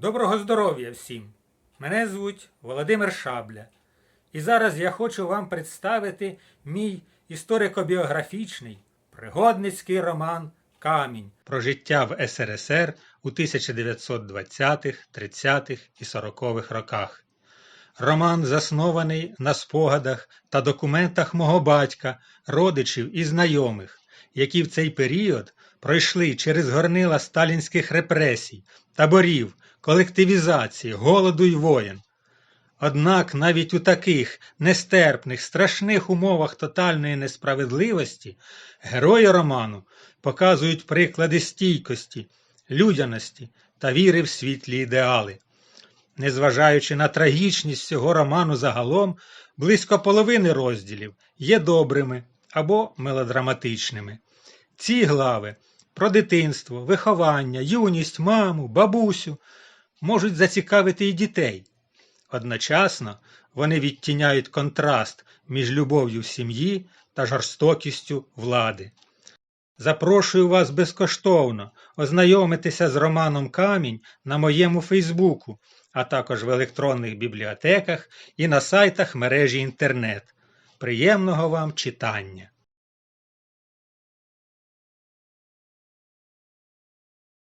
Доброго здоров'я всім! Мене звуть Володимир Шабля. І зараз я хочу вам представити мій історико-біографічний пригодницький роман Камінь про життя в СРСР у 1920-х, 30-х і 40-х роках. Роман заснований на спогадах та документах мого батька, родичів і знайомих, які в цей період пройшли через горнила сталінських репресій, таборів, колективізації, голоду й воєн. Однак навіть у таких нестерпних, страшних умовах тотальної несправедливості герої роману показують приклади стійкості, людяності та віри в світлі ідеали. Незважаючи на трагічність цього роману загалом, близько половини розділів є добрими або мелодраматичними. Ці глави про дитинство, виховання, юність, маму, бабусю можуть зацікавити і дітей. Одночасно вони відтіняють контраст між любов'ю сім'ї та жорстокістю влади. Запрошую вас безкоштовно ознайомитися з романом Камінь на моєму Фейсбуку, а також в електронних бібліотеках і на сайтах мережі інтернет. Приємного вам читання!